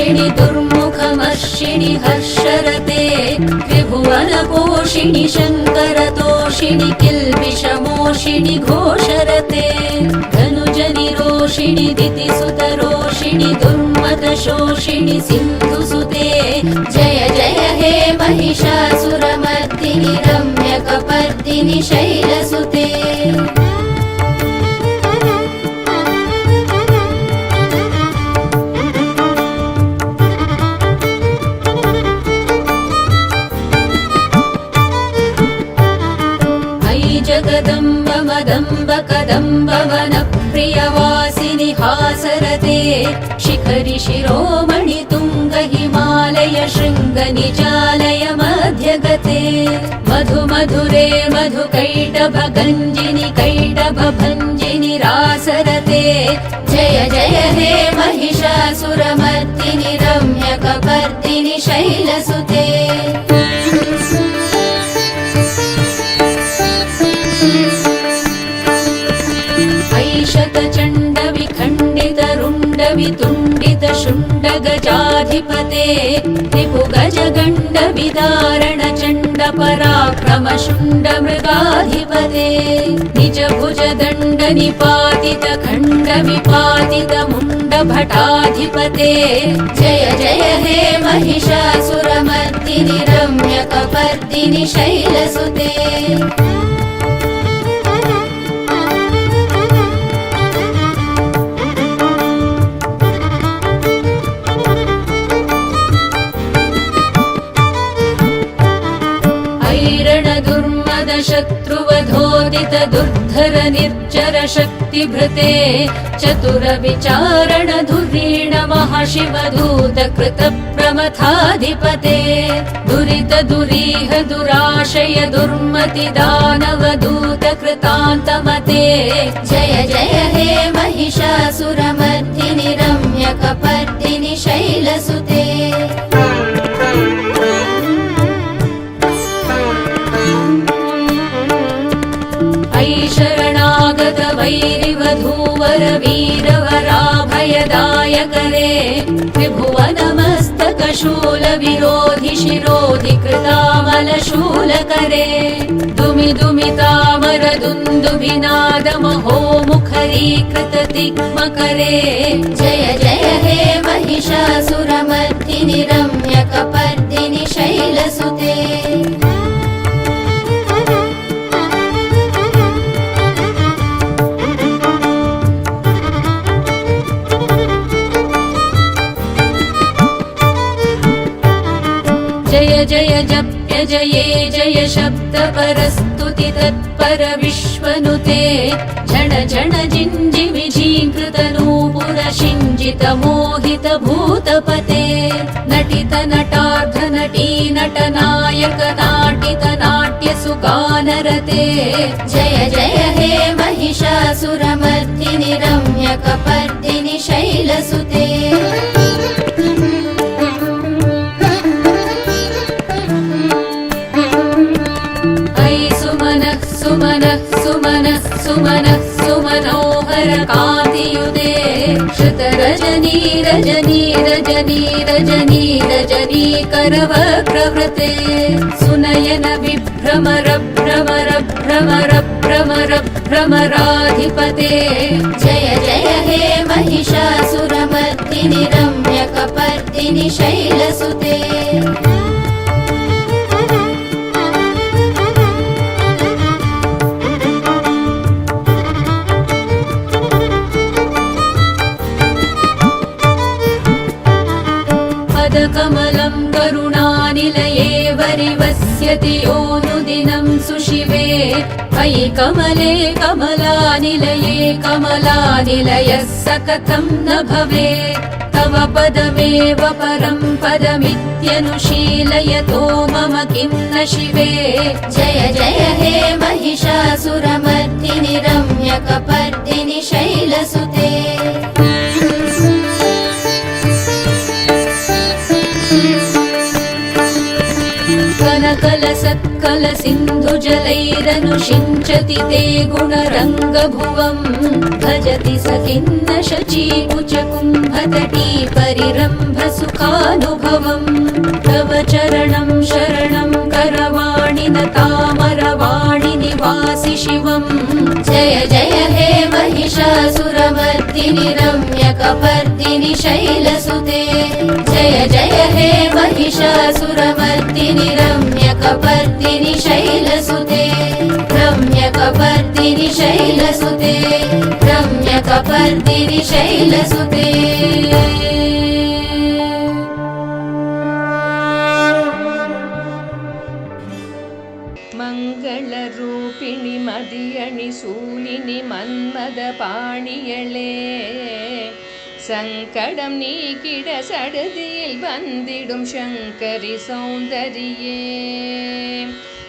दुर्धरदर्शिणि दुर्मुखमर्षिणि हर्षरते त्रिभुवनपोषिणि शङ्करतोषिणि किल्बिषमोषिणि घोषरते धनुजनिरोषिणि दितिसुतरोषिणि दुर्मदशोषिणि सिन्धुसुते जय जय हे महिषासुरमर्दिनि रम्यकपर्दिनि शैलसुते शिखरि शिरोमणि तुङ्ग हिमालय शृङ्ग निजालय मध्यगते। मधु मधुरे मधु कैटभ गञ्जिनि कैटभ भञ्जिनि रासरते। जय जय हे महिषासुरमर्दिनि रम्यकपर्दिनि शैलसुते गजाधिपते रिपु गज गण्ड विदारण चण्ड पराक्रम शुण्ड मृगाधिपते निज भुज दण्ड निपातित खण्ड विपातित मुण्ड भटाधिपते जय जय हे महिषासुरमर्दिनि रम्यकपर्दिनि शैलसुते शत्रुवधोदित दुर्धर निर्जर शक्तिभृते चतुर विचारण धुरीण महाशिव दूत कृत प्रमथाधिपते दुरित दुरीह दुराशय दुर्मति दानव दूत कृतान्तमते जय जय हे महिषासुरमर्दिनि परवीरवराभयदायकरे त्रिभुवनमस्तक शिरोधि कृतामल दुमि तामल दुन्दुभिनादमहोमुखरी जय जय हे महिषासुरमर्दिनि रम्यकपर्दिनि शैलसुते जय जप्य जये जय शब्द परस्तुति तत्पर विश्वनुते झण जिञ्जि विझीकृत नूपुर शिञ्जित मोहित भूतपते नटित नटार्ध नटी नट नायक नाटित नाट्य सुगानरते जय जय हे महिषासुरमर्दिनि रम्यकपर्दिनि शैलसुते श्रुतरजनी रजनी रजनी रजनी रजनी करवक्रवृते सुनयन विभ्रमर भ्रमर भ्रमर भ्रमर भ्रमराधिपते जय जय हे महिषासुरमर्दिनि रम्यकपर्दिनि शैलसुते वरिवस्यति योऽनुदिनं सुशिवे अयि कमले कमलानि कमलानिलये कमलानिलयः स कथं न भवेत् तव पदमेव परं पदमित्यनुशीलयतो मम किं न शिवे जय जय हे महिषासुरमर्दिनि रम्यकपर्दिनि शैलसुते कलकलसत्कल सिन्धुजलैरनुषिञ्चति ते गुणरङ्गभुवम् भजति स खिन्न शचीकुचकुम्भतटी परिरम्भ सुखानुभवम् तव चरणं शरणं करवाणि न तामरवाणि निवासि शिवम् जय जय हे महिषासुरमर्दिनि रम्यकपर्दिनि शैलसुते जय जय हे महिषासुरमर्दिनि रम्यकपर्दिनि शैलसुते रम्यकपर्दिनि शैलसुते रम्यकपर्दिनि शैलसुते மத பாணியளே சங்கடம் நீக்கிட சடுதியில் வந்திடும் சங்கரி சௌந்தரியே.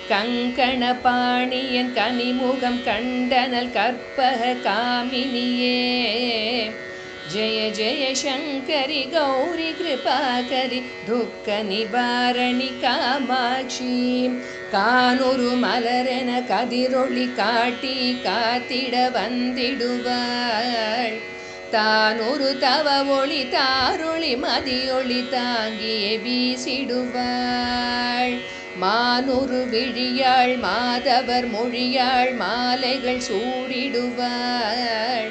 கங்கண பாணியன் கனிமுகம் கண்டனல் கற்பக காமினியே. जय जय शङ्करि गौरि कृपाकरि दुःखनिवारणि कामाक्षी கானொரு மலரென கதிரொளி காட்டி காத்திட வந்திடுவாள் தானொரு தவ ஒளி தாரொளி மதியொளி தாங்கிய வீசிடுவாள் மானொரு விழியாள் மாதவர் மொழியாள் மாலைகள் சூடிடுவாள்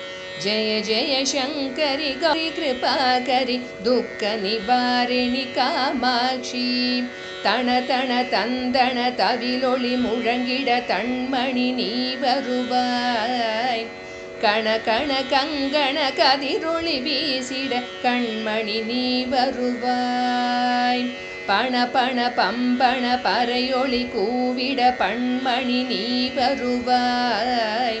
जय जय शङ्करि गौरि कृपाकरि दुःखनिवारिणि कामाक्षी தண தண தந்தன தவிலொளி முழங்கிட தன்மணி நீ வருவாய் கண கண கங்கண கதிரொளி வீசிட கண்மணி நீ வருவாய் பண பண பம்பண பறையொளி கூவிட பண்மணி நீ வருவாய்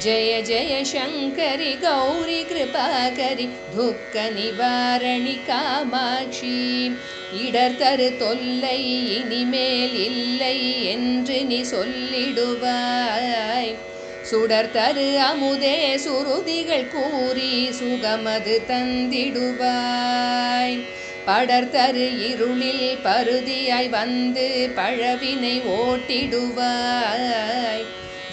जय जय शङ्करि गौरि कृपाकरि துக்கநிவாரணி காமாட்சி இடர்தரு தொல்லை இனிமேல் இல்லை என்று நீ சொல்லிடுவாய் சுடர்தரு அமுதே சுருதிகள் கூறி சுகமது தந்திடுவாய் படர்தரு இருளில் பருதியாய் வந்து பழவினை ஓட்டிடுவாய்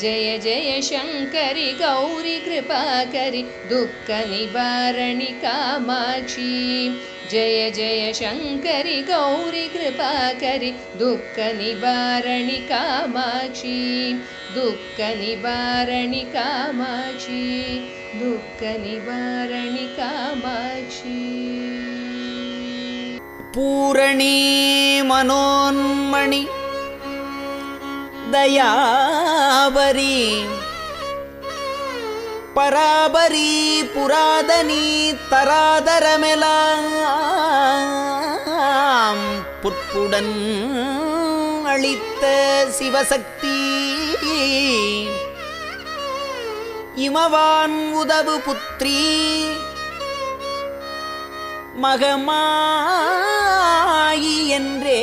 जय जय शङ्करि गौरि कृपाकरि दुःखनिवारणि निबारणी जय जय शङ्करि गौरि कृपाकरि दुःखनिवारणि निबारणी दुःखनिवारणि दुख दुःखनिवारणि कामा दुख मनोन्मणि தயாபரி பராபரி புராதனி தராதரமெலாம் புற்புடன் அளித்த சிவசக்தி. இமவான் உதவு புத்திரி. மகமாயி என்றே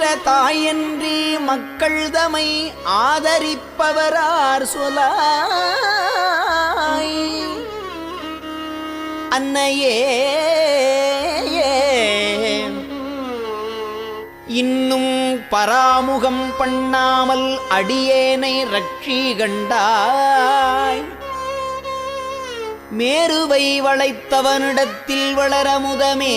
தாயன்றி மக்கள் தமை ஆதரிப்பவரார் சொலாய். அன்னையே இன்னும் பராமுகம் பண்ணாமல் அடியேனை ரட்சி கண்டாய். மேருவை வளைத்தவனிடத்தில் வளரமுதமே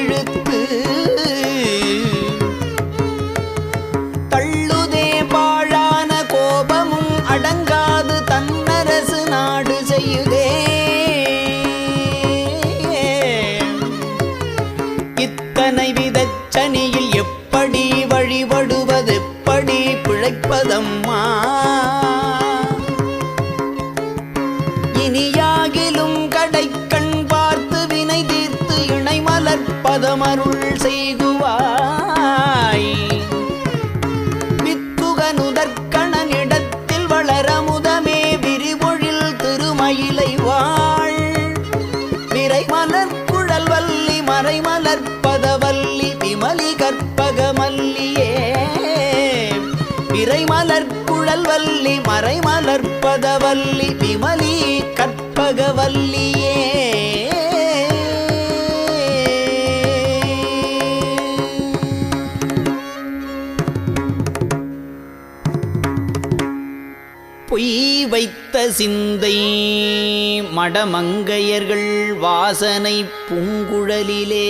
Adam குழல் வல்லி மறை மலர்ப்பதவல்லி விமலி கற்பகவல்லியே. பொய் வைத்த சிந்தை மடமங்கையர்கள் வாசனை பூங்குழலிலே.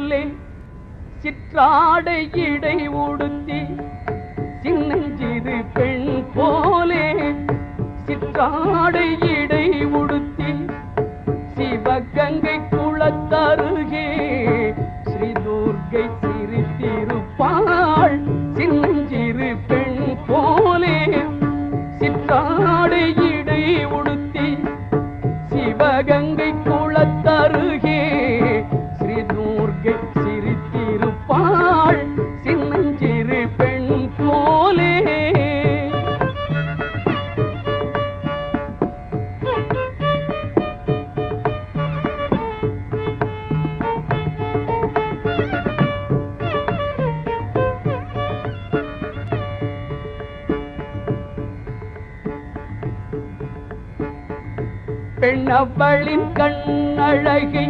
போலே சிற்றாடை இடை உடுத்தி சின்னஞ்சிறு பெண் போலே. சிற்றாடை அழகை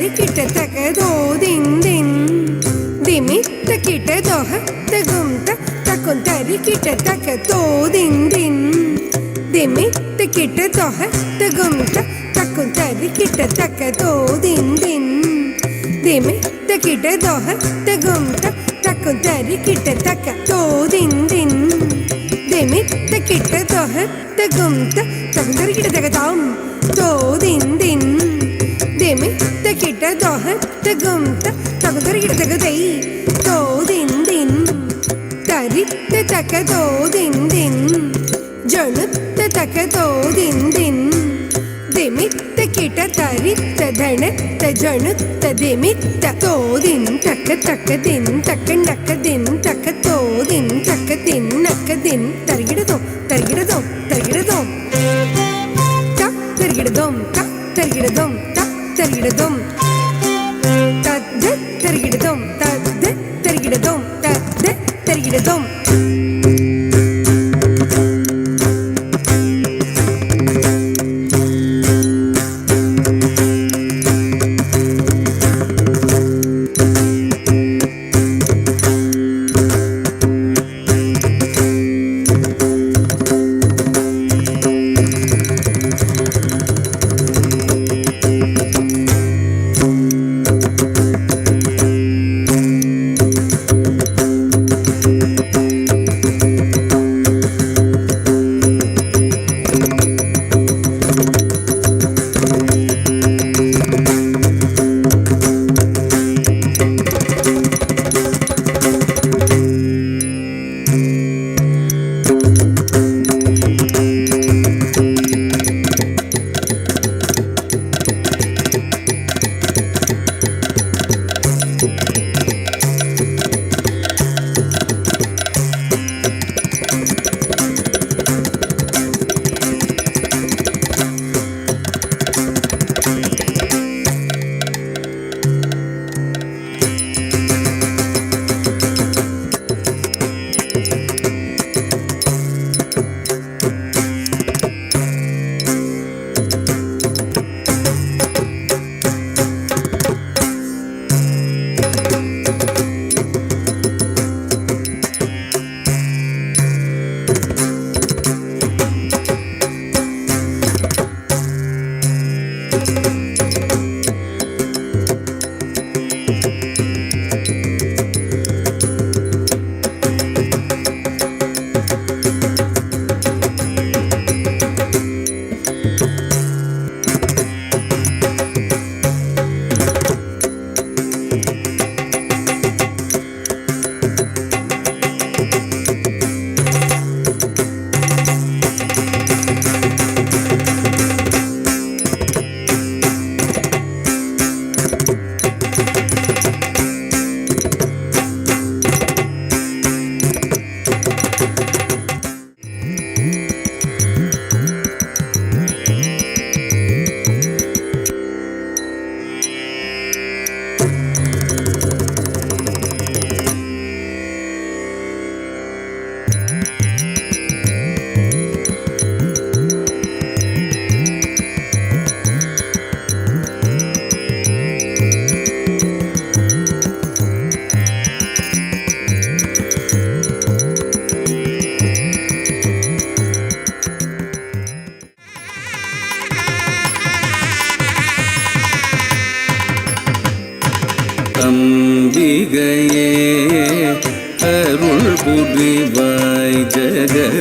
അത് കിട്ടത്തക്കതോതിന്തിൻ ദിമിത്ത കിട്ടതോഹ തകും തക്കും തരി കിട്ടത്തക്ക തോതിന്തിൻ ദിമിത്ത കിട്ടതോഹ തകും തക്കും തരി കിട്ടത്തക്ക തോതിന്തിൻ ദിമിത്ത കിട്ടതോഹ തകും തക്കും തരി കിട്ടത്തക്ക തോതിന്തിൻ ദിമിത്ത കിട്ടതോഹ തകും തക്കും തരി കിട്ടത്തക്ക താവും തോതിന്തിൻ കിട ദോഹ തകും തകുതറിയിട തകുതൈ തോതിന്തിൻ തരിത്ത തക തോതിന്തിൻ ജണുത്ത തക തോതിന്തിൻ ദിമിത്ത കിട തരിത്ത ധണത്ത ജണുത്ത ദിമിത്ത തോതിൻ തക്ക തക്ക തിൻ തക്ക നക്ക തിൻ തക്ക തോതിൻ തക്ക തിൻ നക്ക തിൻ. തരികിടതോ തരികിടതോ തരികിടതോ തരികിടതോ തരികിടതോ தக்க தோதின் தக்க தின் நக்க தின் தருகிடதோ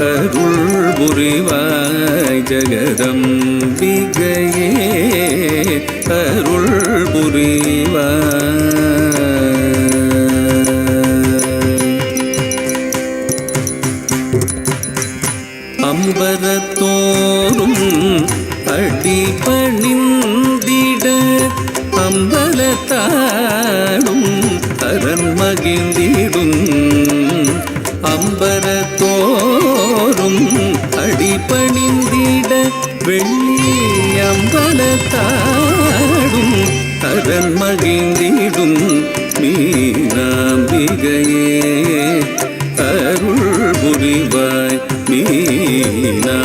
அருள் புரிவாய் ஜகதம்பிகையே அருள் புரிவாய் அம்பரத்தோறும் அடிபணிந்திட அடிபணிந்திட வெள்ளி அம்பலத்தாடும் அரண் மகிழ்ந்திடும் மீனாம்பிகையே. அருள் புரிவாய் மீனா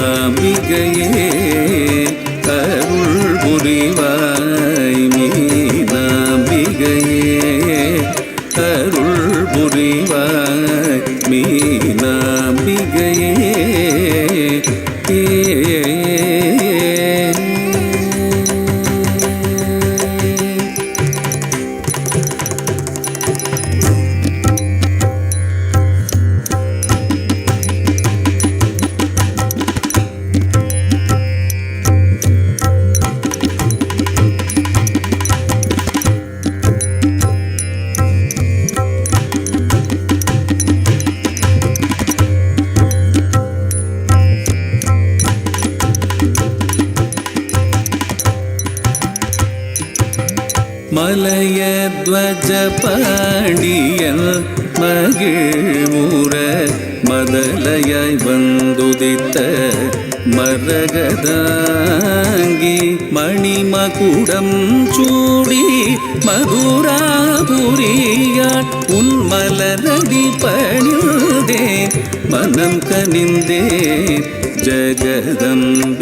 மலையத்வஜ மகிழ்மூர மதலையாய் வந்துதித்த மரகதாங்கி மணிமகுடம் சூடி மதுராபுரியாள் உன்மலரடி பணிந்தே மனம் கனிந்தே ஜகதம்பிகையே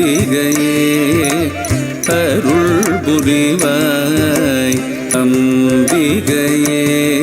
அருள் புரிவாய். गए।